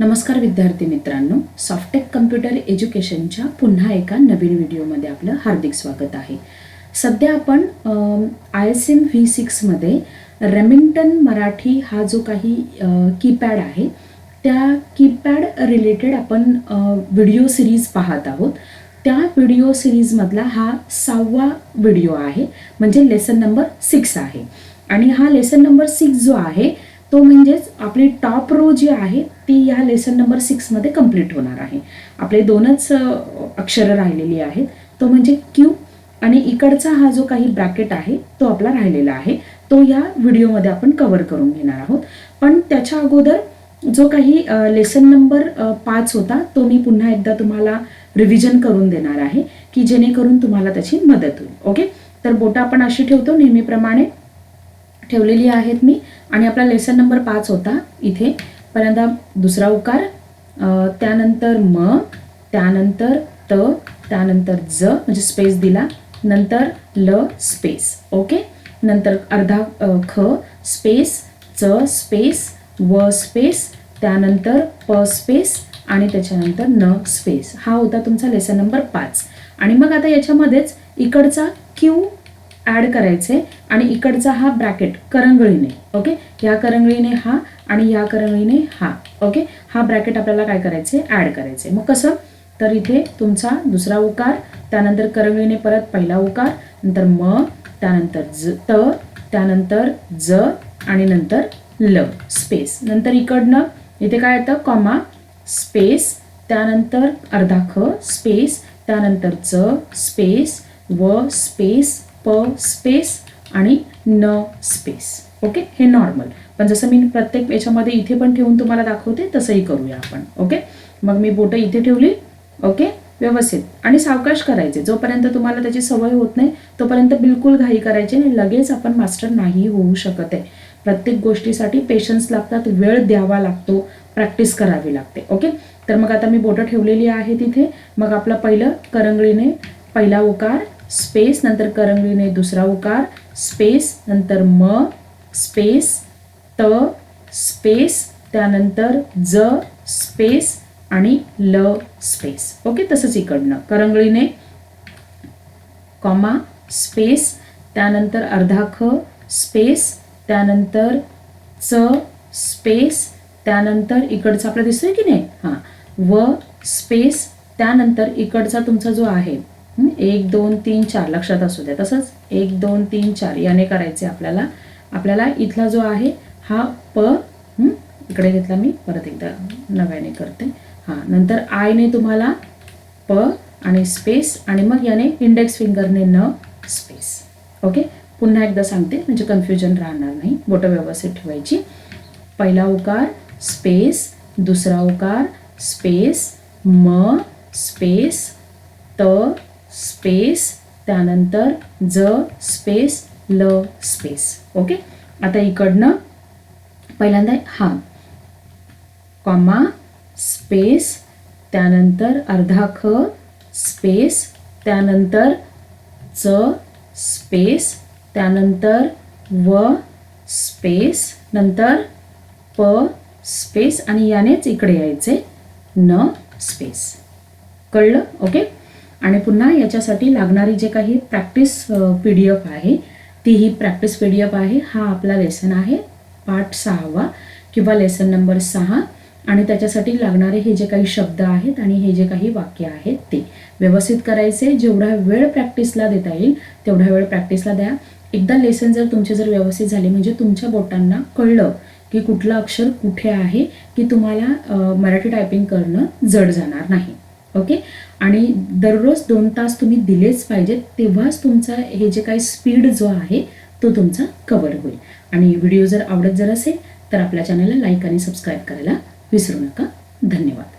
नमस्कार विद्यार्थी मित्रांनो सॉफ्टेक कम्प्युटर एज्युकेशनच्या पुन्हा एका नवीन व्हिडिओमध्ये आपलं हार्दिक स्वागत आहे. सध्या आपण आय एस एम व्ही सिक्समध्ये रेमिंग्टन मराठी हा जो काही कीपॅड आहे त्या कीपॅड रिलेटेड आपण व्हिडिओ सिरीज पाहत आहोत. त्या व्हिडिओ सिरीजमधला हा सहावा व्हिडिओ आहे म्हणजे लेसन नंबर सिक्स आहे. आणि हा लेसन नंबर सिक्स जो आहे तो म्हणजेच आपली टॉप रो जी आहे ती ह्या लेसन नंबर सिक्समध्ये कंप्लीट होणार आहे. आपले दोनच अक्षरं राहिलेली आहेत. तो म्हणजे क्यू आणि इकडचा हा जो काही ब्रॅकेट आहे तो आपला राहिलेला आहे. तो या व्हिडिओमध्ये आपण कव्हर करून घेणार आहोत. पण त्याच्या अगोदर जो काही लेसन नंबर पाच होता तो मी पुन्हा एकदा तुम्हाला रिव्हिजन करून देणार आहे की जेणेकरून तुम्हाला त्याची मदत होईल. ओके तर बोटं आपण अशी ठेवतो नेहमीप्रमाणे. ठेवलेली आहेत मी. आणि आपला लेसन नंबर पाच होता इथे. पहिल्यांदा दुसरा उकार. त्यानंतर म त्यानंतर त त्यानंतर ज म्हणजे स्पेस दिला. नंतर ल स्पेस ओके? नंतर अर्धा ख स्पेस च स्पेस व स्पेस त्यानंतर प स्पेस आणि त्याच्यानंतर न स्पेस हा होता तुमचा लेसन नंबर पाच. आणि मग आता याच्यामध्येच इकडचा क्यू ॲड करायचे आणि इकडचा हा ब्रॅकेट करंगळीने ओके ह्या करंगळीने हा आणि ह्या करंगळीने हा ओके हा ब्रॅकेट आपल्याला काय करायचे? ॲड करायचे. मग कसं? तर इथे तुमचा दुसरा उकार त्यानंतर करंगळीने परत पहिला उकार नंतर म त्यानंतर ज त त्यानंतर ज आणि नंतर ल स्पेस नंतर इकडनं इथे काय येतं? कॉमा स्पेस त्यानंतर अर्धा ख स्पेस त्यानंतर च स्पेस व स्पेस प स्पेस आणि न स्पेस. ओके? हे नॉर्मल. पण जसं मी प्रत्येक याच्यामध्ये इथे पण ठेवून तुम्हाला दाखवते तसंही करूया आपण. ओके? मग मी बोटं इथे ठेवली. ओके? व्यवस्थित. आणि सावकाश करायचे. जोपर्यंत तुम्हाला त्याची सवय होत नाही तोपर्यंत बिलकुल घाई करायची आणि लगेच आपण मास्टर नाही होऊ शकत आहे. प्रत्येक गोष्टीसाठी पेशन्स लागतात वेळ द्यावा लागतो प्रॅक्टिस करावी लागते. ओके? तर मग आता मी बोटं ठेवलेली आहे तिथे मग आपलं पहिलं करंगळीने पहिला उकार स्पेस नंतर करंगळीने दुसरा उकार स्पेस नंतर म स्पेस त स्पेस त्यानंतर ज स्पेस आणि ल स्पेस. ओके तसंच इकडनं. करंगळीने कॉमा स्पेस त्यानंतर अर्धा ख स्पेस त्यानंतर च स्पेस त्यानंतर इकडचा आपला दिसतोय की नाही? हां. व स्पेस त्यानंतर इकडचा तुमचा जो आहे एक दोन तीन चार. लक्षात असू द्या. तसंच एक दोन तीन चार याने करायचे आपल्याला. आपल्याला इथला जो आहे हा प इकडे घेतला मी. परत एकदा नव्याने करते. हां नंतर आयने तुम्हाला प आणि स्पेस आणि मग याने इंडेक्स फिंगरने न स्पेस. ओके? पुन्हा एकदा सांगते म्हणजे कन्फ्युजन राहणार नाही. बोटं व्यवस्थित ठेवायची. पहिला उकार स्पेस. दुसरा उकार स्पेस. म स्पेस. त स्पेस त्यानंतर ज स्पेस ल स्पेस. ओके? आता इकडनं पहिल्यांदा हा. कॉमा स्पेस त्यानंतर अर्धा ख स्पेस त्यानंतर च स्पेस त्यानंतर व स्पेस नंतर प स्पेस आणि यानेच इकडे यायचे न स्पेस. कळलं? ओके? आणि पुन्हा याच्यासाठी लागणारी जे काही प्रॅक्टिस पी डी एफ आहे ती ही प्रॅक्टिस पी डी एफ आहे. हा आपला लेसन आहे पाठ सहावा किंवा लेसन नंबर सहा. आणि त्याच्यासाठी लागणारे हे जे काही शब्द आहेत आणि हे जे काही वाक्य आहेत ते व्यवस्थित करायचे. जेवढा वेळ प्रॅक्टिसला देता येईल तेवढा वेळ प्रॅक्टिसला द्या. एकदा लेसन जर तुमचे जर व्यवस्थित झाले म्हणजे तुमच्या बोटांना कळलं की कुठलं अक्षर कुठे आहे की तुम्हाला मराठी टायपिंग करणं जड जाणार नाही. ओके? आणि दररोज दोन तास तुम्ही दिलेच पाहिजेत तेव्हाच तुमचा हे जे काही स्पीड जो आहे तो तुमचा कवर होईल. आणि व्हिडिओ जर आवडत जर असेल तर आपल्या चॅनलला लाईक आणि सबस्क्राईब करायला विसरू नका. धन्यवाद.